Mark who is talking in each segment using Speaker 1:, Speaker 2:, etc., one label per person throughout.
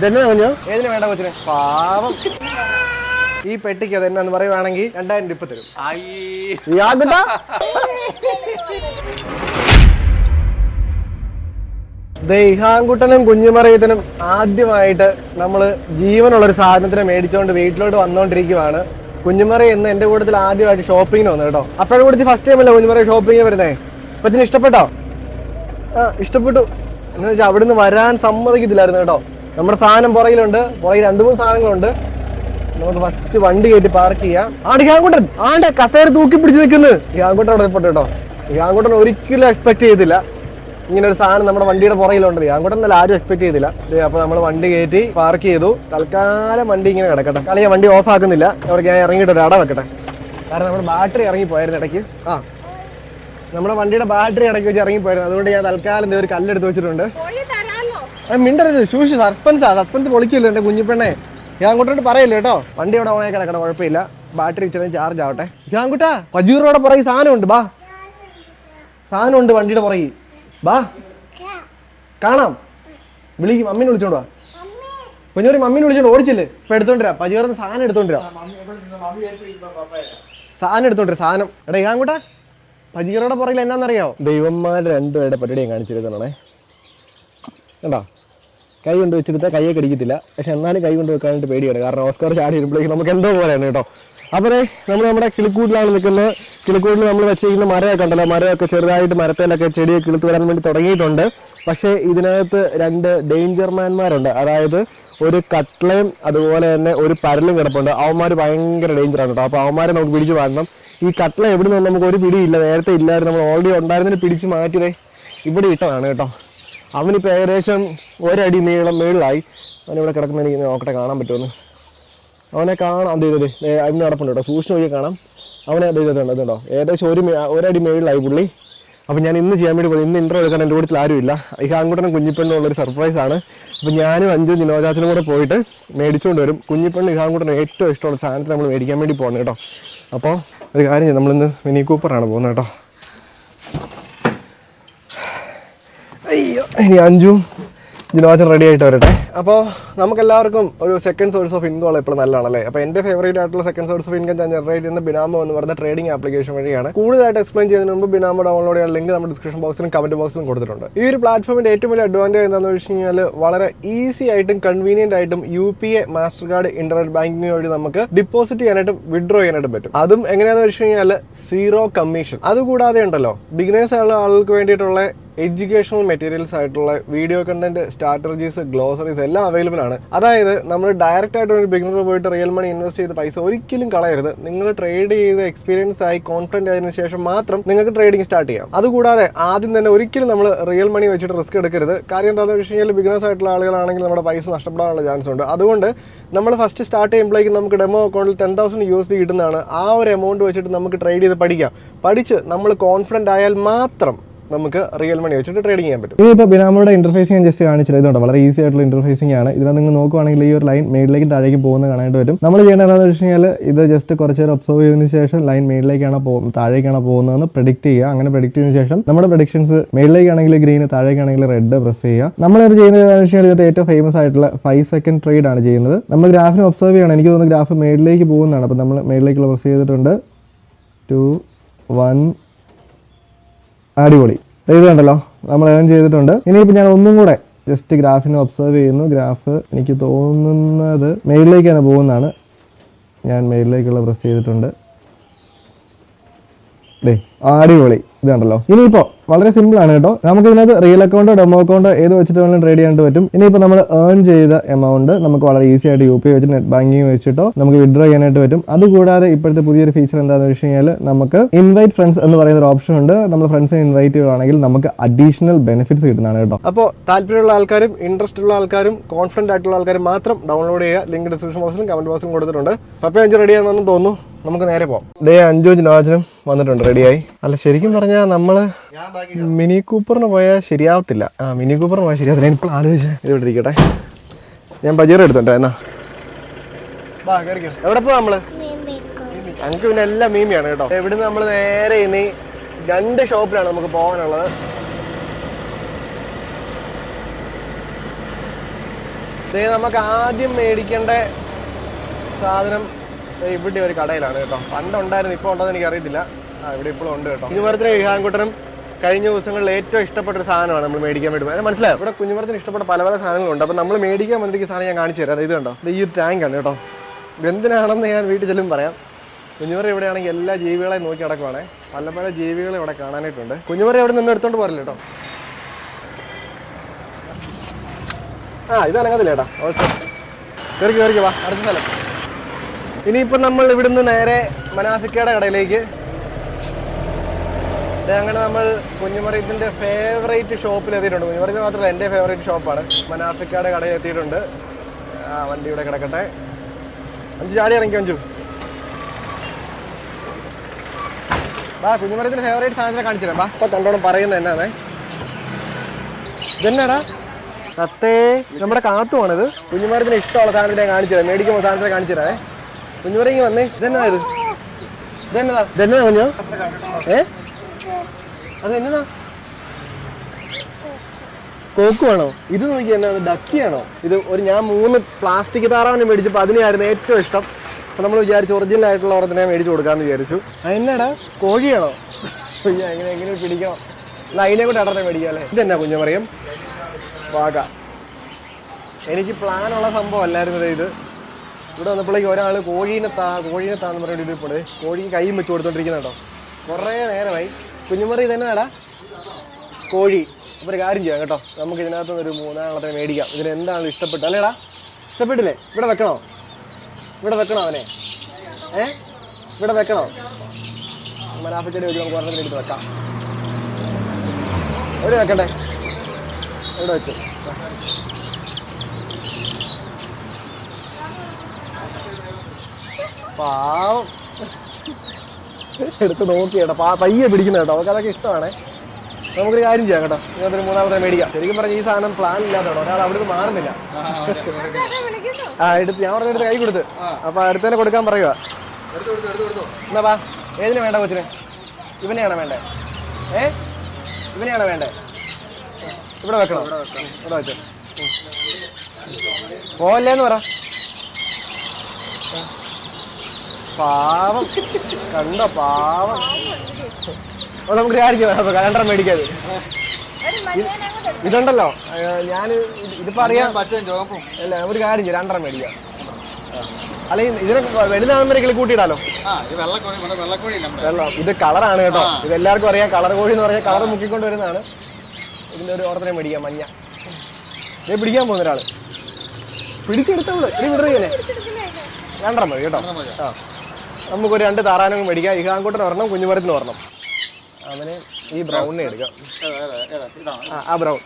Speaker 1: ഇതെന്നാ കുഞ്ഞോ?
Speaker 2: ഏതിന് വേണ്ട കൊച്ചിന്? പാവം. ഈ പെട്ടിക്ക് അത് എന്നാന്ന് പറയുവാണെങ്കിൽ രണ്ടായിരം രൂപ തരും. ദൈഹാങ്കുട്ടനും കുഞ്ഞുമറിയത്തിനും ആദ്യമായിട്ട് നമ്മൾ ജീവനുള്ള ഒരു സാധനത്തിനെ മേടിച്ചുകൊണ്ട് വീട്ടിലോട്ട് വന്നുകൊണ്ടിരിക്കുവാണ് കുഞ്ഞുമറി എന്ന് എന്റെ കൂട്ടത്തിൽ ആദ്യമായിട്ട് ഷോപ്പിങ്ങിന് വന്നു കേട്ടോ. അപ്പോഴും കൂടി ഫസ്റ്റ് ടൈം അല്ലേ കുഞ്ഞുമറി ഷോപ്പിങ്ങിന് വരുന്നേ? കൊച്ചിന് ഇഷ്ടപ്പെട്ടോ? ആ ഇഷ്ടപ്പെട്ടു. എന്ന് വെച്ചാൽ അവിടുന്ന് വരാൻ സമ്മതിക്കത്തില്ലായിരുന്നു കേട്ടോ. നമ്മുടെ സാധനം പുറകിലുണ്ട്. പുറകിൽ രണ്ട് മൂന്ന് സാധനങ്ങളുണ്ട്. നമുക്ക് ഫസ്റ്റ് വണ്ടി കയറ്റി പാർക്ക് ചെയ്യാം. ആണ്ട് ഗ്യാങ്കുട്ടൻ ആണ്ട് കസേര തൂക്കി പിടിച്ച് നിൽക്കുന്നു. ഗ്യാങ്കുട്ടൻ അവിടെ പെട്ടു കേട്ടോ. ഗ്യാങ്കുട്ടൻ ഒരിക്കലും എക്സ്പെക്ട് ചെയ്തില്ല. ഇങ്ങനെ ഒരു സാധനം നമ്മുടെ വണ്ടിയുടെ പുറകിലുണ്ട്. ഗ്യാങ്കുട്ടൻ എന്നാലും ആരും എക്സ്പെക്ട് ചെയ്തില്ല. അപ്പൊ നമ്മൾ വണ്ടി കയറ്റി പാർക്ക് ചെയ്തു. തൽക്കാലം വണ്ടി ഇങ്ങനെ കിടക്കട്ടെ. കളി വണ്ടി ഓഫ് ആക്കുന്നില്ല. അവിടെ ഞാൻ ഇറങ്ങിയിട്ട് ഒരു അട വെക്കട്ടെ. കാരണം നമ്മുടെ ബാറ്ററി ഇറങ്ങി പോയായിരുന്നു ഇടയ്ക്ക്. ആ. നമ്മുടെ വണ്ടിയുടെ ബാറ്ററി ഇടയ്ക്ക് വെച്ച് ഇറങ്ങി പോയിരുന്നു അതുകൊണ്ട് ഞാൻ തൽക്കാലം ഒരു കല്ലെടുത്ത് വെച്ചിട്ടുണ്ട്. മിണ്ടരുത്. ശൂഷ് സസ്പെൻസാ. സസ്പെൻസ് പൊളിക്കില്ല എന്റെ കുഞ്ഞിപ്പെണ്ണെ. ഞാൻ അങ്ങോട്ടോട്ട് പറയില്ല കേട്ടോ? വണ്ടി അവിടെ ഓണായി കിടക്കണം കുഴപ്പമില്ല. ബാറ്ററി ഇച്ചിരി ചാർജ് ആവട്ടെ. ഞാൻ കുട്ടാ പജൂറോടെ പുറകെ സാധനമുണ്ട്. ബാ. സാധനമുണ്ട് വണ്ടിയുടെ പുറകെ. ബാ. കാണാം. വിളിക്കും മമ്മീനെ വിളിച്ചോണ്ട് വാ. കുഞ്ഞൂരി മമ്മീനെ വിളിച്ചോണ്ട് ഓടിച്ചില്ലേ? ഇപ്പൊ എടുത്തോണ്ടിരാ പജൂറിന് സാധനം എടുത്തോണ്ടിരാ സാധനം എടുത്തോണ്ടിരാ സാധനം. എടാ ഞാൻ കൂട്ടാ പജീറോടെ പുറകിൽ എന്നാന്നറിയോ ദൈവന്മാരുടെ രണ്ടുപേരുടെ പരിപാടി ഞാൻ കാണിച്ചിരുന്നേ കണ്ടോ? കൈ കൊണ്ട് വെച്ചെടുത്താൽ കൈയെ കടിക്കത്തില്ല പക്ഷെ എന്നാലും കൈ കൊണ്ട് വെക്കാനായിട്ട് പേടിയാണ്. കാരണം ഓസ്കാർ ചാടി വരുമ്പോഴേക്കും നമുക്ക് എന്തോ പോലെയാണ് കേട്ടോ. അപ്പോൾ നമ്മൾ നമ്മുടെ കിളിക്കൂട്ടിലാണ് നിൽക്കുന്നത്. കിളിക്കൂട്ടിൽ നമ്മൾ വെച്ചിരിക്കുന്ന മരമൊക്കെ ഉണ്ടല്ലോ. മരമൊക്കെ ചെറുതായിട്ട് മരത്തേലൊക്കെ ചെടിയൊക്കെ കിളുത്ത് വരാൻ വേണ്ടി തുടങ്ങിയിട്ടുണ്ട്. പക്ഷേ ഇതിനകത്ത് രണ്ട് ഡേഞ്ചർ മാൻമാരുണ്ട് അതായത് ഒരു കട്ട്ലയും അതുപോലെ തന്നെ ഒരു പരലും കിടപ്പുണ്ട്. അവന്മാർ ഭയങ്കര ഡേഞ്ചറാണ് കേട്ടോ. അപ്പോൾ അവന്മാരെ നമുക്ക് പിടിച്ച് മാറ്റണം. ഈ കട്ട്ല എവിടെ നിന്ന് നമുക്ക് ഒരു പിടിയില്ല നേരത്തെ ഇല്ലായിരുന്നു. നമ്മൾ ഓൾറെഡി ഉണ്ടായിരുന്നതിന് പിടിച്ച് മാറ്റിയതേ ഇവിടെ ഇട്ടതാണ് കേട്ടോ. അവനിപ്പോൾ ഏകദേശം ഒരടി നീളം മേളിലായി. അവനിവിടെ കിടക്കുന്ന എനിക്ക് നോക്കട്ടെ കാണാൻ പറ്റുമെന്ന്. അവനെ കാണാം എന്ത് ചെയ്തത്? അതിന് നടപ്പുണ്ട് കേട്ടോ. സൂക്ഷിച്ച് നോക്കി കാണാം. അവനെ അത് ചെയ്തിട്ടുണ്ട്? അതുണ്ടോ ഏകദേശം ഒരു ഒരടി മേളിലായി പുള്ളി. അപ്പം ഞാൻ ഇന്ന് ചെയ്യാൻ വേണ്ടി പോയി. ഇന്ന് ഇന്റർവ്യൂ എടുക്കാൻ എന്റെ കൂട്ടത്തിൽ ആരുമില്ല ഈ ആൺകുട്ടനും കുഞ്ഞിപ്പെണ്ണും ഉള്ളൊരു സർപ്രൈസ് ആണ്. അപ്പം ഞാനും അഞ്ചും നിനോജാച്ചനും കൂടെ പോയിട്ട് മേടിച്ചുകൊണ്ട് വരും. കുഞ്ഞിപ്പെണ്ണും ഇഹാൻകുട്ടനും ഏറ്റവും ഇഷ്ടമുള്ള സാധനത്തിൽ നമ്മൾ മേടിക്കാൻ വേണ്ടി പോകണം കേട്ടോ. അപ്പോൾ ഒരു കാര്യം നമ്മളിന്ന് മിനി കൂപ്പറാണ് പോകുന്നത് കേട്ടോ. അയ്യോ. ഇനി അഞ്ചും ജിനോജൻ റെഡി ആയിട്ട് വരട്ടെ. അപ്പോൾ നമുക്ക് എല്ലാവർക്കും ഒരു സെക്കൻഡ് സോഴ്സ് ഓഫ് ഇൻകം എപ്പോഴും നല്ലതാണല്ലേ? അപ്പോൾ എന്റെ ഫേവറേറ്റ് ആയിട്ടുള്ള സെക്കൻഡ് സോഴ്സ് ഓഫ് ഇൻകം ഞാൻ ജനറേറ്റ് ചെയ്യുന്ന ബിനാമോ എന്ന് പറയുന്ന ട്രേഡിംഗ് ആപ്ലിക്കേഷൻ വഴിയാണ്. കൂടുതലായിട്ട് എക്സ്പ്ലെയിൻ ചെയ്യുന്നതിന് മുമ്പ് ബിനാമോ ഡൗൺലോഡ് ചെയ്യാൻ ലിങ്ക് നമ്മുടെ ഡിസ്ക്രിപ്ഷൻ ബോക്സിലും കമന്റ് ബോക്സിലും കൊടുത്തിട്ടുണ്ട്. ഈ ഒരു പ്ലാറ്റ്ഫോമിന്റെ ഏറ്റവും വലിയ അഡ്വാന്റേജ് എന്താണെന്ന് വെച്ച് കഴിഞ്ഞാൽ വളരെ ഈസി ആയിട്ടും കൺവീനിയന്റ് ആയിട്ടും U P A Mastercard internet banking വഴി നമുക്ക് ഡിപ്പോസിറ്റ് ചെയ്യാനായിട്ടും വിഡ്രോ ചെയ്യാനായിട്ടും പറ്റും. അതും എങ്ങനെയാണെന്ന് വെച്ച് കഴിഞ്ഞാൽ സീറോ കമ്മീഷൻ അതുകൂടാതെ ഉണ്ടല്ലോ ബിഗിനേഴ്സ് ആയുള്ള ആളുകൾക്ക് വേണ്ടിയിട്ടുള്ള എഡ്യൂക്കേഷണൽ മെറ്റീരിയൽസ് ആയിട്ടുള്ള വീഡിയോ കണ്ടന്റ് സ്ട്രാറ്റജീസ് ഗ്ലോസറീസ് എല്ലാം അവൈലബിൾ ആണ്. അതായത് നമ്മൾ ഡയറക്റ്റ് ആയിട്ട് ഒരു ബിഗിനർ പോയിട്ട് റിയൽ മണി ഇൻവെസ്റ്റ് ചെയ്ത പൈസ ഒരിക്കലും കളയരുത്. നിങ്ങൾ ട്രേഡ് ചെയ്ത് എക്സ്പീരിയൻസ് ആയി കോൺഫിഡന്റ് ആയതിനു ശേഷം മാത്രം നിങ്ങൾക്ക് ട്രേഡിംഗ് സ്റ്റാർട്ട് ചെയ്യാം. അതുകൂടാതെ ആദ്യം തന്നെ ഒരിക്കലും നമ്മൾ റിയൽ മണി വെച്ചിട്ട് റിസ്ക് എടുക്കരുത്. കാര്യം എന്താണെന്ന് വെച്ച് കഴിഞ്ഞാൽ ബിഗിനേഴ്സ് ആയിട്ടുള്ള ആളുകളാണെങ്കിൽ നമ്മുടെ പൈസ നഷ്ടപ്പെടാനുള്ള ചാൻസ് ഉണ്ട്. അതുകൊണ്ട് നമ്മൾ ഫസ്റ്റ് സ്റ്റാർട്ട് ചെയ്യുമ്പോഴേക്കും നമുക്ക് ഡെമോ അക്കൗണ്ടിൽ ten thousand U S D കിട്ടുന്നതാണ്. ആ ഒരു എമൗണ്ട് വെച്ചിട്ട് നമുക്ക് ട്രേഡ് ചെയ്ത് പഠിക്കാം. പഠിച്ച് നമ്മൾ കോൺഫിഡന്റ് ആയാൽ മാത്രം നമുക്ക് റിയൽ മണി വെച്ചിട്ട് ട്രേഡിംഗ് ചെയ്യാൻ പറ്റും. ഇനിയിപ്പോൾ ബിനാമോയുടെ ഇന്റർഫേസ് ഞാൻ ജസ്റ്റ് കാണിച്ചത് ഇതുണ്ട്? വളരെ ഈസി ആയിട്ടുള്ള ഇന്റർഫേസിംഗ് ആണ്. ഇതിൽ നിങ്ങൾ നോക്കുവാണെങ്കിൽ ഈ ഒരു ലൈൻ മേളിലേക്ക് താഴേക്ക് പോകുന്ന കാണാനായിട്ട് വരും നമ്മൾ ചെയ്യേണ്ടത് എന്താണെന്ന് വെച്ച് കഴിഞ്ഞാൽ ഇത് ജസ്റ്റ് കുറച്ച് നേരം ഒബ്സർവ് ചെയ്തതിന് ശേഷം ലൈൻ മേളിലേക്കാണ് പോകുന്നത് താഴേക്കാണ് പോകുന്നതെന്ന് പ്രഡിക്റ്റ് ചെയ്യുക. അങ്ങനെ പ്രഡിക്റ്റ് ചെയ്തതിന് ശേഷം നമ്മുടെ പ്രഡിക്ഷൻസ് മേളിലേക്കാണെങ്കിൽ ഗ്രീൻ താഴേക്കാണെങ്കിൽ റെഡ് പ്രസ് ചെയ്യുക. നമ്മൾ ഇത് ചെയ്യുന്നത് എന്താണെന്ന് വെച്ച് കഴിഞ്ഞാൽ ഇത് ഏറ്റവും ഫേമസ് ആയിട്ടുള്ള ഫൈവ് സെക്കൻഡ് ട്രേഡ് ആണ് ചെയ്യുന്നത്. നമ്മൾ ഗ്രാഫിനെ ഒബ്സർവ് ചെയ്യണം എനിക്ക് തോന്നുന്നു ഗ്രാഫ് മേളിലേക്ക് പോകുന്നതാണ്. അപ്പോൾ നമ്മൾ മേളിലേക്കുള്ള പ്രസ് ചെയ്തിട്ടുണ്ട്. ടു വൺ അടിപൊളി. ഇത് കണ്ടല്ലോ നമ്മൾ ഏൺ ചെയ്തിട്ടുണ്ട്. ഇനിയിപ്പോൾ ഞാൻ ഒന്നും കൂടെ ജസ്റ്റ് ഗ്രാഫിനെ ഒബ്സർവ് ചെയ്യുന്നു. ഗ്രാഫ് എനിക്ക് തോന്നുന്നത് മെയിലിലേക്കാണ് പോകുന്നതാണ്. ഞാൻ മെയിലിലേക്കുള്ള പ്രസ് ചെയ്തിട്ടുണ്ട്. അടിപൊളി. ഇത് ഇനിയിപ്പോ വളരെ സിമ്പിൾ ആണ് കേട്ടോ. നമുക്ക് ഇതിനകത്ത് റിയൽ അക്കൗണ്ടോ ഡെമോ അക്കൗണ്ടോ ഏത് വെച്ചിട്ട് വേണമെങ്കിലും ട്രേഡ് ചെയ്യാനായിട്ട് പറ്റും. ഇനിയിപ്പോൾ നമ്മൾ ഏൺ ചെയ്ത എമൗണ്ട് നമുക്ക് വളരെ ഈസി ആയിട്ട് യു പി ഐ വെച്ചിട്ട് നെറ്റ് ബാങ്കിങ് വെച്ചിട്ടോ നമുക്ക് വിഡ്രോ ചെയ്യാനായിട്ട് പറ്റും. അതുകൂടാതെ ഇപ്പോഴത്തെ പുതിയൊരു ഫീച്ചർ എന്താണെന്ന് വെച്ച് കഴിഞ്ഞാൽ നമുക്ക് ഇൻവൈറ്റ് ഫ്രണ്ട്സ് എന്ന് പറയുന്ന ഒരു ഓപ്ഷൻ ഉണ്ട്. നമ്മൾ ഫ്രണ്ട്സിനെ ഇൻവൈറ്റ് ചെയ്യുകയാണെങ്കിൽ നമുക്ക് അഡീഷണൽ ബെനിഫിറ്റ്സ് കിട്ടുന്നതാണ് കേട്ടോ. അപ്പോൾ താല്പര്യമുള്ള ആൾക്കാരും ഇൻട്രസ്റ്റ് ഉള്ള ആൾക്കാരും കോൺഫിഡന്റ് ആയിട്ടുള്ള ആൾക്കാരും മാത്രം ഡൗൺലോഡ് ചെയ്യുക. ലിങ്ക് ഡിസ്ക്രിപ്ഷൻ ബോക്സിലും കമന്റ് ബോക്സിലും കൊടുത്തിട്ടുണ്ട്. പപ്പ അഞ്ച് റെഡി ആണെന്ന് തോന്നുന്നു. നമുക്ക് നേരെ പോവാം. ഡേ അഞ്ചോ നോജനും വന്നിട്ടുണ്ട്. റെഡിയായി. അല്ല ശരിക്കും പറഞ്ഞാൽ നമ്മൾ മിനി കൂപ്പറിന് പോയാൽ ശരിയാവത്തില്ല. ആ മിനി കൂപ്പറിന് പോയാൽ ശരിയാവത്തില്ല. ഞാൻ ഇപ്പോൾ ആലോചിച്ച്. ഇവിടെ ഇരിക്കട്ടെ. ഞാൻ ബജീർ എടുത്തോട്ടെ എന്നാ. എവിടെ പോവാ നമ്മൾ? ഞങ്ങൾക്ക് പിന്നെ എല്ലാം മീമിയാണ് കേട്ടോ. ഇവിടുന്ന് നമ്മൾ നേരെ ഇനി രണ്ട് ഷോപ്പിലാണ് നമുക്ക് പോകാനുള്ളത്. ദേ നമുക്ക് ആദ്യം മേടിക്കേണ്ട സാധനം ദേ ഇവിടെ ഒരു കടയിലാണ് കേട്ടോ. പണ്ടുണ്ടായിരുന്നു ഇപ്പോൾ ഉണ്ടോന്ന് എനിക്ക് അറിയത്തില്ല ഇവിടെ ഇപ്പോഴും ഉണ്ട് കേട്ടോ. കുഞ്ഞുമരത്തിന് വിഹാൻകുട്ടനും കഴിഞ്ഞ ദിവസങ്ങളിൽ ഏറ്റവും ഇഷ്ടപ്പെട്ട ഒരു സാധനമാണ് നമ്മൾ മേടിക്കാൻ വേണ്ടി പോയത്. മനസ്സിലായോ? ഇവിടെ കുഞ്ഞുമരത്തിന് ഇഷ്ടപ്പെട്ട പല പല സാധനങ്ങളുണ്ട്. അപ്പോൾ നമ്മൾ മേടിക്കാൻ വന്നിരിക്കുന്ന സാധനം ഞാൻ കാണിച്ചു തരാം. ഇത് കണ്ടോ? ഈ ഒരു ടാങ്കാണ് കേട്ടോ. എന്തിനാണെന്ന് ഞാൻ വീട്ടിൽ ചെല്ലും പറയാം. കുഞ്ഞുമറി ഇവിടെയാണെങ്കിൽ എല്ലാ ജീവികളെയും നോക്കി നടക്കുവാണേ. പല പല ജീവികളെ ഇവിടെ കാണാനായിട്ടുണ്ട്. കുഞ്ഞുമറി എവിടെ നിന്ന് എടുത്തോണ്ട് പോരല്ലോ കേട്ടോ? ആ ഇത് അനങ്ങത്തില്ല ചേട്ടാ ഓക്കെ കയറി കയറി വാ. അടുത്ത സ്ഥലം. ഇനിയിപ്പോൾ നമ്മൾ ഇവിടുന്ന് നേരെ മനാഫിക്കയുടെ കടയിലേക്ക്. അങ്ങനെ നമ്മൾ കുഞ്ഞുമറിയത്തിന്റെ ഫേവറേറ്റ് ഷോപ്പിൽ എത്തിയിട്ടുണ്ട്. കുഞ്ഞുമറിയത്ത് മാത്രമല്ല എന്റെ ഫേവറേറ്റ് ഷോപ്പാണ് മനാഫിക്കയുടെ കടയിൽ എത്തിയിട്ടുണ്ട്. ആ വണ്ടി ഇവിടെ കിടക്കട്ടെ. അഞ്ചു ചാടി ഇറങ്ങി അഞ്ചു. വാ കുഞ്ഞുമറിയത്തിന്റെ ഫേവറേറ്റ് സാധനത്തിനെ കാണിച്ചില്ല ബാ ഇപ്പൊ കണ്ടോണം പറയുന്നത് എന്നാണേ. ഇതെന്നാടാ? തത്തേ നമ്മുടെ കാത്തുവാണിത്. കുഞ്ഞുമാരത്തിന് ഇഷ്ടമുള്ള സാധനത്തിനെ കാണിച്ചു തരാം മേടിക്കുമ്പോൾ സാധനത്തിനെ കാണിച്ചു കുഞ്ഞുമരങ്ങി വന്നേ. ഇതെന്നതാ ഇത്? ഇതെന്നതാ കുഞ്ഞു? ഏ? അത് എന്നതാ കോക്കുവാണോ ഇത് നോക്കി എന്നാ ഡക്കിയാണോ ഇത് ഒരു ഞാൻ മൂന്ന് പ്ലാസ്റ്റിക് താറാവിനെ മേടിച്ചപ്പോൾ അതിനെയായിരുന്നു ഏറ്റവും ഇഷ്ടം. അപ്പോൾ നമ്മൾ വിചാരിച്ചു ഒറിജിനൽ ആയിട്ടുള്ള ഓർത്തിനെ മേടിച്ചു കൊടുക്കാമെന്ന് വിചാരിച്ചു. അതിനടാ എന്നാടാ കോഴിയാണോ എങ്ങനെ എങ്ങനെ പിടിക്കണം? എന്നാൽ അതിനെ കൂടെ അടർന്നെ മേടിക്കാം അല്ലേ? ഇതെന്നാ പറയും വാഗ. എനിക്ക് പ്ലാനുള്ള സംഭവം അല്ലായിരുന്നു ഇത്. ഇവിടെ വന്നപ്പോഴേക്ക് ഒരാൾ കോഴീനെ താ കോഴീനെ താന്ന് പറഞ്ഞിട്ട് ഇതിപ്പോൾ കോഴി കൈയും വെച്ച് കൊടുത്തോണ്ടിരിക്കുന്നുണ്ടോ കുറേ നേരമായി. കുഞ്ഞുമറി തന്നെയാടാ. കോഴി. അപ്പോൾ ഒരു കാര്യം ചെയ്യാം കേട്ടോ. നമുക്ക് ഇതിനകത്ത് ഒരു മൂന്നാളത്തെ മേടിക്കാം. ഇതിന് എന്താണ് ഇഷ്ടപ്പെട്ടത്? അല്ലേടാ ഇഷ്ടപ്പെട്ടില്ലേ? ഇവിടെ വെക്കണോ? ഇവിടെ വെക്കണോ അവനെ? ഏ? ഇവിടെ വെക്കണോ? മനാഫച്ചടി വെച്ച് നമുക്ക് ഒരെണ്ണത്തിന് എടുത്ത് വെക്കാം. ഇവിടെ വെക്കട്ടെ ഇവിടെ വെച്ചു. പാവം. എടുത്ത് നോക്കി കേട്ടോ. പാ പയ്യെ പിടിക്കുന്ന കേട്ടോ. നമുക്ക് അതൊക്കെ ഇഷ്ടമാണേ. നമുക്കൊരു കാര്യം ചെയ്യാം കേട്ടോ. ഇങ്ങനത്തെ മൂന്നാമത്തെ മേടിക്കാം. ശരിക്കും പറഞ്ഞ ഈ സാധനം പ്ലാൻ ഇല്ലാത്തതാണ് കേട്ടോ ഒരാൾ അവിടുന്ന് മാറുന്നില്ല. ആ എടുത്ത് ഞാൻ പറഞ്ഞ എടുത്ത് കൈ കൊടുത്ത്. അപ്പൊ അടുത്തന്നെ കൊടുക്കാൻ പറയുക. എന്നാ വാ ഏതിനെ വേണ്ട കൊച്ചിന്? ഇവനെയാണോ വേണ്ടേ? ഏ? ഇവനെയാണോ വേണ്ടേ? ഇവിടെ വെക്കണം? ഇവിടെ വെച്ചോ. പോവല്ലേന്ന് പറ. പാവം. കണ്ട പാവം. അപ്പൊ നമുക്ക് അപ്പൊ കലണ്ടർ മേടിക്കാതെ. ഇതുണ്ടല്ലോ. ഞാൻ ഇതിപ്പോ അറിയാം. അല്ല ഒരു കാര്യം ചെയ്യാം രണ്ടര മേടിക്കാം. അല്ലെങ്കിൽ ഇതിനെ വലുതാകുമ്പോൾ കൂട്ടിയിടാലോ? വെള്ളം ഇത് കളറാണ് കേട്ടോ. ഇത് എല്ലാവർക്കും അറിയാം കളർ കോഴി എന്ന് പറഞ്ഞാൽ കളർ മുക്കിക്കൊണ്ട് വരുന്നതാണ് ഇതിന്റെ ഒരു ഓർഡറിനെ മേടിക്കാം മഞ്ഞ. ഇത് പിടിക്കാൻ പോകുന്ന ഒരാൾ. പിടിച്ചെടുത്തോളൂ ഇത് വിടുകയല്ലേ രണ്ടര മതി കേട്ടോ. ആ. നമുക്കൊരു രണ്ട് താറാനും മേടിക്കാം. ഇഹാൻകൂട്ടൻ ഒരെണ്ണം കുഞ്ഞുമരത്തിന് ഒരെണ്ണം. അവന് ഈ ബ്രൗൺ എടുക്കാം? ആ ആ ബ്രൗൺ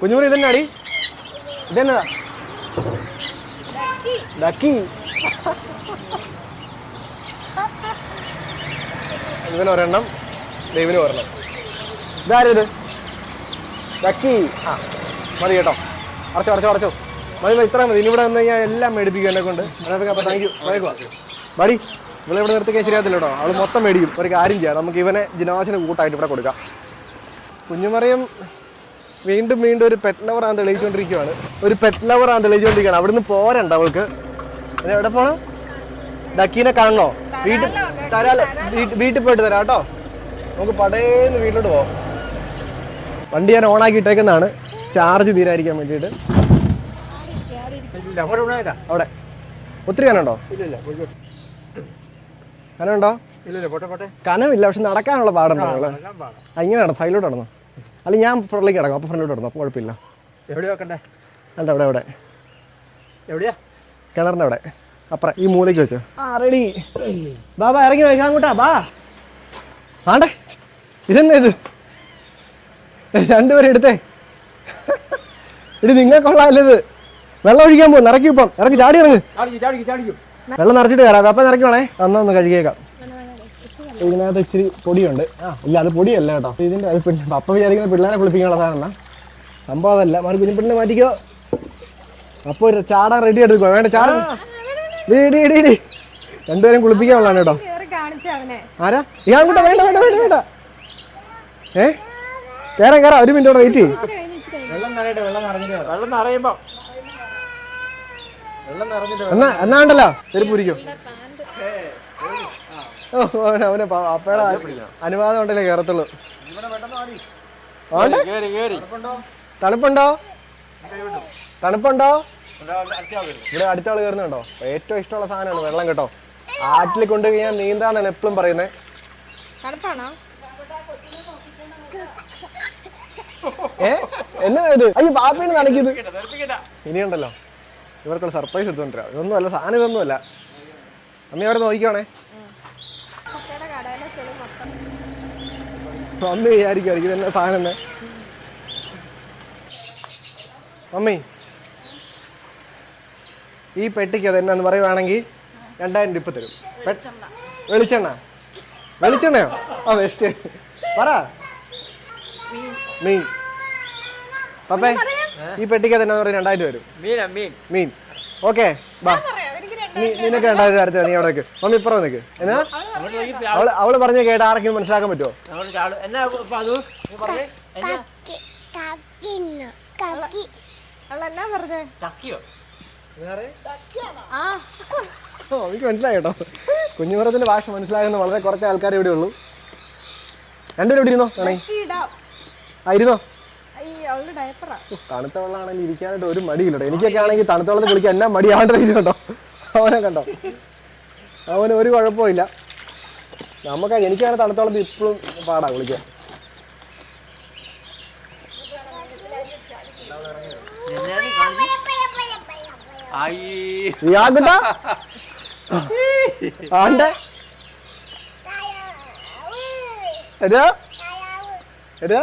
Speaker 2: കുഞ്ഞുമരി ഇതന്നെ അടി. ഇതന്നെതാ ഡക്കി ഇവന് ഒരെണ്ണം ദൈവന് ഒരെണ്ണം. ഇതാരത്? ഡക്കി ആ മതി കേട്ടോ. അടച്ചോ അടച്ചോ അടച്ചോ. മതി ഇത്രയും മതി. ഇനി ഇവിടെ വന്നു കഴിഞ്ഞാൽ എല്ലാം മേടിപ്പിക്കും എന്നെ കൊണ്ട്. താങ്ക് യു വേഗം ബടി ഇവിടെ ഇവിടെ നിർത്തി ശരിയാകത്തില്ല കേട്ടോ. അവൾ മൊത്തം മേടിക്കും. ഒരു കാര്യം ചെയ്യാം. നമുക്ക് ഇവനെ ജിനാശിന് കൂട്ടായിട്ട് ഇവിടെ കൊടുക്കാം. കുഞ്ഞുമറിയം വീണ്ടും വീണ്ടും ഒരു പെറ്റ് ലവർ ആണ് തെളിയിച്ചുകൊണ്ടിരിക്കുകയാണ് ഒരു പെറ്റ് ലവർ ആണ് തെളിയിച്ചുകൊണ്ടിരിക്കുകയാണ്. അവിടുന്ന് പോരണ്ട അവൾക്ക്. പിന്നെ എവിടെ പോണം? ഡക്കീനെ കാണണോ? വീട്ടിൽ തരാലോ വീട്ടിൽ പോയിട്ട് തരാം കേട്ടോ. നമുക്ക് പടേന്ന് വീട്ടിലോട്ട് പോവാം. വണ്ടി ഞാൻ ഓണാക്കി ഇട്ടേക്കുന്നതാണ്. ചാർജ് തീരായിരിക്കാൻ വേണ്ടിയിട്ട്. അവിടെ. ഒത്തിരി കാണണ്ടോ ഇല്ല
Speaker 3: ഇല്ലല്ലോ പോട്ടെ പോട്ടെ.
Speaker 2: കനമില്ല പക്ഷെ നടക്കാനുള്ള പാടുണ്ടോ നിങ്ങൾ. ഇങ്ങനെ നടന്നു സൈഡിലോട്ട് നടന്നു? അല്ല ഞാൻ ഫ്രണ്ടിലേക്ക് കിടക്കും. അപ്പോൾ ഫ്രണ്ടിലോട്ട് നടന്നു? അപ്പോൾ കുഴപ്പമില്ല അല്ല അവിടെ അവിടെ
Speaker 3: എവിടെയാ?
Speaker 2: കിണറിന്റെ അവിടെ. അപ്പുറം ഈ മൂലയ്ക്ക് വെച്ചോ. ആ റെഡി ബാ ബാ ഇറങ്ങി വയ്ക്കാൻ കൂട്ടാ ബാ. ആണ്ടേ. ഇതെന്നാ ഇത്? രണ്ടുപേരും എടുത്തേ. ഇടി നിങ്ങൾക്കുള്ള ഇത്. വെള്ളം ഒഴിക്കാൻ പോകും ഇറക്കി ഇപ്പം. ഇറക്കി ചാടി ഇറങ്ങി.
Speaker 3: ചാടിക്കും ചാടിക്കും ചാടിക്കും.
Speaker 2: വെള്ളം നിറച്ചിട്ട് കയറാം. അപ്പം നിറക്കി വേണേ. അന്ന് ഒന്ന് കഴുകിയേക്കാം. ഇതിനകത്ത് ഇച്ചിരി പൊടിയുണ്ട്. ആ ഇല്ല അത് പൊടിയല്ല കേട്ടോ. ഇതിന്റെ അത് പിന്നെ അപ്പം വിചാരിക്കുന്ന പിള്ളേരെ കുളിപ്പിക്കാനുള്ള സാധനം സംഭവം അതല്ല. മാറി കുഞ്ഞു പെണ്ണിനെ മാറ്റിക്കോ. അപ്പോൾ ഒരു ചാടാൻ റെഡി എടുക്കുക വേണ്ട ചാടാ. രണ്ടുപേരും കുളിപ്പിക്കാനുള്ളതാണ് കേട്ടോ. ആരാ? ഇയാൾ കൂടെ വേണ്ട വേണ്ട വേണ്ട വേണ്ട. ഏ? കയറാം കയറാം ഒരു മിനിറ്റ് വെയിറ്റ് ചെയ്യും.
Speaker 3: വെള്ളം നിറയട്ടെ വെള്ളം നിറഞ്ഞിട്ട്
Speaker 4: വെള്ളം നിറയുമ്പോ
Speaker 2: എന്നാ എന്നാ ഉണ്ടല്ലോ? ചെരുപ്പൂരിക്കും ഓ അവന് അപ്പയുടെ അനുവാദം ഉണ്ടല്ലേ കയറത്തുള്ളൂ. ആണ്ടെ?
Speaker 3: കേറി കേറി
Speaker 2: തണുപ്പുണ്ടോ? തണുപ്പുണ്ടോ? ഇവിടെ അടുത്ത ആൾ കയറുന്നുണ്ടോ? ഏറ്റവും ഇഷ്ടമുള്ള സാധനമാണ് വെള്ളം കേട്ടോ. ആറ്റിൽ കൊണ്ടുപോയി ഞാൻ നീന്താന്നാണ് എപ്പോഴും പറയുന്നത് ഏ? എന്നാ ഇത്? അയ്യോ പാപ്പീന് നനയ്ക്കുന്നത് ഇനിയുണ്ടല്ലോ. ഇവർക്കുള്ള സർപ്രൈസ് എടുത്തോണ്ടിരാ ഇതൊന്നും അല്ല സാധനം ഇതൊന്നും അല്ല. അമ്മ അവിടെ നോക്കിക്കോണേ. അമ്മ വിചാരിക്കും ഇതെന്നാ സാധനം അമ്മേ മമ്മി ഈ പെട്ടിക്ക് അത് എന്നാന്ന് പറയുവാണെങ്കിൽ രണ്ടായിരം രൂപ തരും. വെളിച്ചെണ്ണ. വെളിച്ചെണ്ണയോ? ആ വെസ്റ്റ് പറ. മീൻ. പപ്പേ. ഈ പെട്ടിക്ക് തന്നെ പറയും രണ്ടായിരം വരും.
Speaker 3: മീൻ മീൻ.
Speaker 2: മീൻ. ഓക്കെ ബാ. നിനക്ക് രണ്ടായിരം അടുത്ത് നീ അവിടെ നിൽക്ക് മമ്മി ഇപ്പുറം നിനക്ക് എന്നാ? അവൾ അവൾ പറഞ്ഞ കേട്ട് ആർക്കും മനസ്സിലാക്കാൻ പറ്റുമോ എനിക്ക് മനസ്സിലായി കേട്ടോ. കുഞ്ഞുമറത്തിന്റെ ഭാഷ മനസ്സിലാകുന്ന വളരെ കുറച്ച് ആൾക്കാരെ ഇവിടെ ഉള്ളൂ രണ്ടുപേരും ഇവിടെ ഇരുന്നോ? വേണേ ആ ഇരുന്നോ?
Speaker 5: അയ്യോ അവൾ ഡയപ്പറാ
Speaker 2: തണുത്ത വെള്ളമാണെങ്കിൽ ഇരിക്കാനായിട്ട് ഒരു മടിയില്ലട്ടോ എനിക്കൊക്കെ ആണെങ്കിൽ തണുത്ത വെള്ളത്തിൽ കുളിക്കാൻ എന്നാ മടിയാണ്ട് കേട്ടോ അവനെ കണ്ടോ? അവന് ഒരു കുഴപ്പമില്ല. നമുക്ക് എനിക്കാണ് തണുത്ത വെള്ളത്തിൽ ഇപ്പോഴും പാടാ കുളിക്കാൻ. ആണ്ടെ? എടാ? എടാ?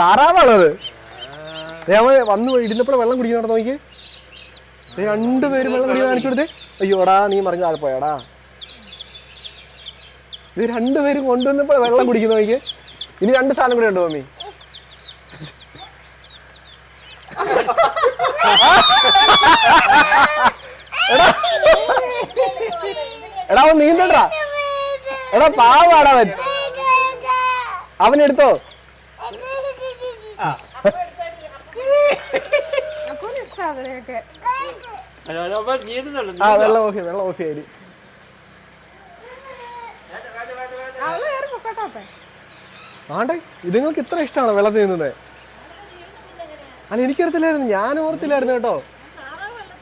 Speaker 2: താറാവാണത്. ഞാൻ വന്ന് ഇരുന്നപ്പോൾ വെള്ളം കുടിക്കുന്നുണ്ടോ നോക്കി നീ രണ്ടുപേരും വെള്ളം കുടിക്കാൻ കാണിച്ചു കൊടുത്തേ. അയ്യോടാ നീ മറിഞ്ഞ ആൾ പോയാടാ. ഇത് രണ്ടുപേരും കൊണ്ടുവന്നപ്പോൾ വെള്ളം കുടിക്കുന്ന നോക്കി ഇനി രണ്ട് സാധനം കൂടെ ഉണ്ടോ മമ്മി? എടാ. അവൻ നീന്തണ്ടാ? എടാ പാവാടാ അവൻ അവൻ ആ വെള്ളം വെള്ളം ആണ്ടെ ഇതുങ്ങൾക്ക് ഇത്ര ഇഷ്ടമാണോ വെള്ളം നീന്തുന്നത് അല്ല എനിക്കറിയത്തില്ലായിരുന്നു ഞാൻ ഓർത്തില്ലായിരുന്നു കേട്ടോ.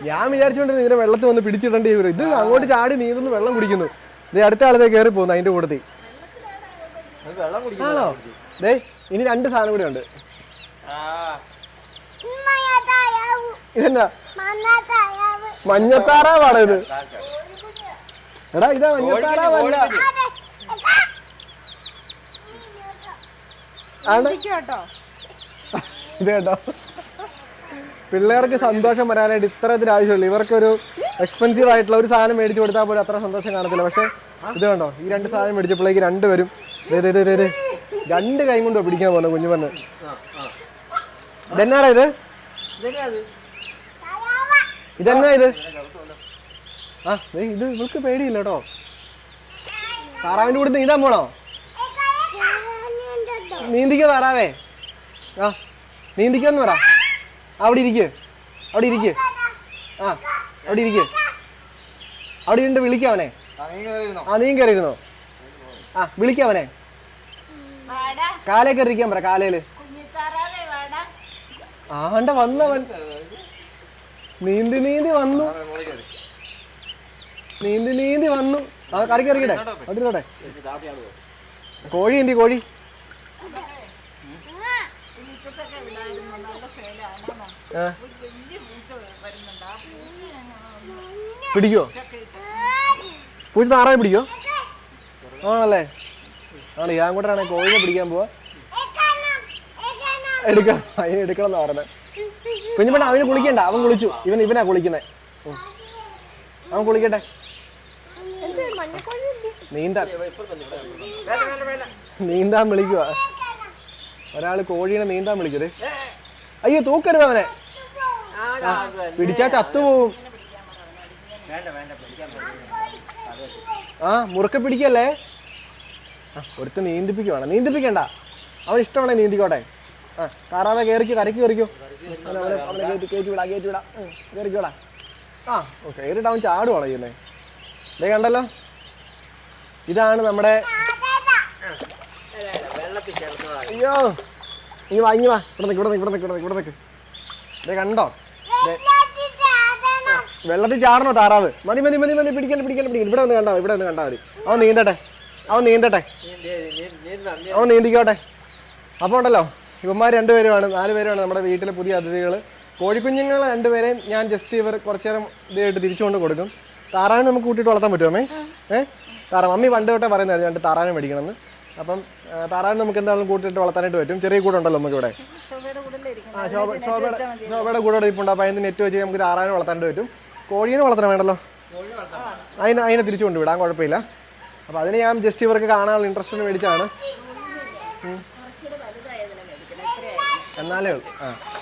Speaker 2: ഞാൻ വിചാരിച്ചുകൊണ്ടിരുന്നു ഇതിനെ വെള്ളത്തിൽ വന്ന് പിടിച്ചിടേണ്ടി വരും. ഇത് അങ്ങോട്ട് ചാടി നീന്തുന്നു വെള്ളം കുടിക്കുന്നു. ഇത് അടുത്ത ആളത്തെ കയറി പോകുന്നു അതിന്റെ കൂട്ടത്തിൽ ആണോ? ദേ ഇനി രണ്ട് സാധനം കൂടെ ഉണ്ട്. ഇതെന്നാ? മഞ്ഞത്താറാവാണ് ഇത് എടാ ഇതാ മഞ്ഞത്താറാവല്ല ഇത്. കേട്ടോ. പിള്ളേർക്ക് സന്തോഷം വരാനായിട്ട് ഇത്രത്തിന് ആവശ്യമുള്ളൂ. ഇവർക്കൊരു എക്സ്പെൻസീവ് ആയിട്ടുള്ള ഒരു സാധനം മേടിച്ചു കൊടുത്താൽ പോലും അത്ര സന്തോഷം കാണത്തില്ല. പക്ഷെ ഇത് കണ്ടോ? ഈ രണ്ട് സാധനം മേടിച്ചപ്പോഴേക്ക് രണ്ടുപേരും വരും ദേ ദേ ദേ ദേ. രണ്ട് കൈ കൊണ്ടോ പിടിക്കാൻ പോകുന്നത് കുഞ്ഞു പറഞ്ഞ് ഇതെന്നാടാ ഇത്? ഇതെന്നാ ഇത്? ആ ഇത് ഇവൾക്ക് പേടിയില്ല കേട്ടോ താറാവിന്റെ കൂടെ നീന്താൻ പോണോ? നീന്തിക്കോ താറാവേ. ആ നീന്തിക്കോന്ന് പറ. അവിടെ ഇരിക്ക്. അവിടെ ഇരിക്ക്. ആ അവിടെ ഇരിക്ക്. അവിടെ ഇരുണ്ട് വിളിക്കവനെ ആ നീ കയറിയിരുന്നോ ആ വിളിക്കവനെ കാലേ കയറിയിരിക്കാൻ പറ കാലയിൽ ആണ്ട വന്നവൻ. നീന്തി നീന്തി വന്നു. നീന്തി നീന്തി വന്നു. ആ കറിക്ക് കറിക്കട്ടെ അവിടെ ഇരുന്നോട്ടെ കോഴി എന്തി കോഴി. പിടിക്കോ? പൂച്ച താറാവെ പിടിക്കോ? ആണല്ലേ? ആണ് ഞാൻ കൂട്ടാണ് കോഴിനെ പിടിക്കാൻ പോവാ? എടുക്കണം. അതിന് എടുക്കണം എന്നാ പറഞ്ഞത്. കുഞ്ഞുപെണ്ണ അവന് കുളിക്കണ്ട. അവൻ കുളിച്ചു. ഇവൻ ഇവനാ കുളിക്കുന്നേ. അവൻ കുളിക്കട്ടെ. നീന്താൻ. നീന്താൻ വിളിക്കുക ഒരാൾ കോഴീനെ നീന്താൻ വിളിക്കത് അയ്യോ തൂക്കരുത് അവനെ. പിടിച്ചാ
Speaker 3: പിടിക്കാൻ
Speaker 2: ആ മുറുക്ക പിടിക്കല്ലേ? ഒരുത്ത് നീന്തിപ്പിക്കുവാണ്. നീന്തിപ്പിക്കണ്ട. അവൻ ഇഷ്ടമാണെ നീന്തിക്കോട്ടെ. താറാവെ കയറിക്കോ കരയ്ക്ക് കയറിക്കോ കയറിക്കോടാ ആ ഓക്കെ കയറിയിട്ട് അവൻ ചാടുവാണോ ചെയ്യുന്നത് ഇതേ കണ്ടല്ലോ. ഇതാണ് നമ്മുടെ അയ്യോ നീ വാ ഇങ്ങ് വാ. ഇവിടെ നിൽക്ക് ഇവിടെ നിൽക്ക് ഇവിടെ നിൽക്ക് ഇവിടെ നിൽക്ക് ഇവിടെ നിൽക്ക് ഇതേ കണ്ടോ? വെള്ളത്തിൽ ചാടണോ താറാവ്? മതി മതി മതി മതി പിടിക്കണ്ട പിടിക്കണ്ട പിടിക്കണം ഇവിടെ ഒന്ന് കണ്ടാ മതി, ഇവിടെ ഒന്ന് കണ്ടാ മതി. അവൻ നീന്തട്ടെ അവൻ നീന്തട്ടെ. അവൻ നീന്തിക്കോട്ടെ. അപ്പോൾ ഉണ്ടല്ലോ. ഇവന്മാർ രണ്ടുപേരുമാണ്. നാല് പേരുമാണ് നമ്മുടെ വീട്ടിലെ പുതിയ അതിഥികൾ കോഴിക്കുഞ്ഞുങ്ങൾ രണ്ടുപേരെയും ഞാൻ ജസ്റ്റ് ഇവർ കുറച്ച് നേരം ഇതായിട്ട് തിരിച്ചുകൊണ്ട് കൊടുക്കും. താറാവിനെ നമുക്ക് കൂട്ടിയിട്ട് വളർത്താൻ പറ്റുമോ അമ്മേ? ഏഹ് താറാവ്. മമ്മി പണ്ട് തൊട്ടേ പറയുന്നതായിരുന്നു രണ്ട് താറാവിനെ മേടിക്കണമെന്ന്. അപ്പം താറാവിന് നമുക്ക് എന്തായാലും കൂട്ടിയിട്ട് വളർത്താനായിട്ട് പറ്റും. ചെറിയ കൂടുണ്ടല്ലോ നമുക്ക് ഇവിടെ.
Speaker 5: കൂടെ
Speaker 2: ആ ശോഭ ശോഭയുടെ ശോഭയുടെ കൂടെ ഇരിപ്പുണ്ട്. അപ്പോൾ അതിന് നെറ്റ് വെച്ച് നമുക്ക് താറാവിനെ വളർത്താനായിട്ട് പറ്റും. കോഴീനെ വളർത്തണം വേണ്ടല്ലോ? അതിനെ അതിനെ തിരിച്ചു കൊണ്ടുവിടാം. കുഴപ്പമില്ല. അപ്പോൾ അതിന് ഞാൻ ജസ്റ്റ് ഇവർക്ക് കാണാനുള്ള ഇൻട്രസ്റ്റ് മേടിച്ചാണ്. എന്നാലേ ഉള്ളൂ.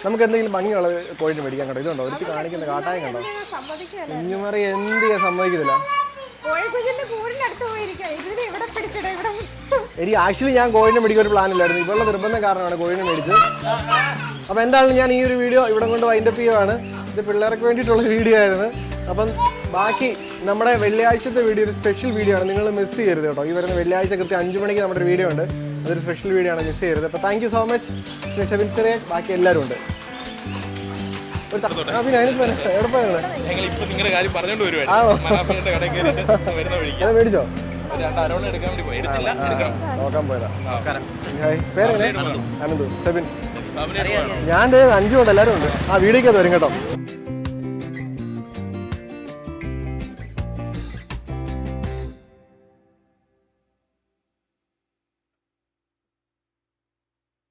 Speaker 2: നമുക്ക് എന്തെങ്കിലും ഭംഗിയുള്ള കോഴിനെ മേടിക്കാൻ കണ്ടോ? ഇതുണ്ടോ? ഒരു കാണിക്കുന്ന കാട്ടായം കണ്ടോ? കുഞ്ഞുമറി എന്ത് ചെയ്യാൻ സമ്മതിക്കുന്നില്ല എനിക്ക് ആക്ച്വലി ഞാൻ കോഴിനെ മേടിക്കാൻ ഒരു പ്ലാൻ ഇല്ലായിരുന്നു. ഇവളുടെ നിർബന്ധം കാരണമാണ് കോഴിനെ മേടിച്ചത്. അപ്പോൾ എന്തായാലും ഞാൻ ഈ ഒരു വീഡിയോ ഇവിടെ കൊണ്ട് വൈൻഡപ്പ് ചെയ്യുവാണ്. ഇത് പിള്ളേർക്ക് വേണ്ടിയിട്ടുള്ള വീഡിയോ ആയിരുന്നു. അപ്പം ബാക്കി നമ്മുടെ വെള്ളിയാഴ്ചത്തെ വീഡിയോ ഒരു സ്പെഷ്യൽ വീഡിയോ ആണ്. നിങ്ങൾ മിസ് ചെയ്യരുത് കേട്ടോ. ഈ വരുന്ന വെള്ളിയാഴ്ച കൃത്യം അഞ്ച് മണിക്ക് നമ്മുടെ ഒരു വീഡിയോ ഉണ്ട്. അതൊരു സ്പെഷ്യൽ വീഡിയോ ആണ്. മിസ് ചെയ്യരുത്. അപ്പോൾ താങ്ക് യു സോ മച്ച് ശ്രീ സെവിൻ ചെറിയ ബാക്കി എല്ലാവരും ഉണ്ട്. മേടിച്ചോ? നോക്കാൻ പോയതാ. പേരെങ്ങനെ? അനന്തു. സെബിൻ. ഞാൻ അഞ്ചു കൊണ്ട് എല്ലാരും എല്ലാവരും ഉണ്ട്. ആ വീഡിയോക്കകത്ത് വരും കേട്ടോ.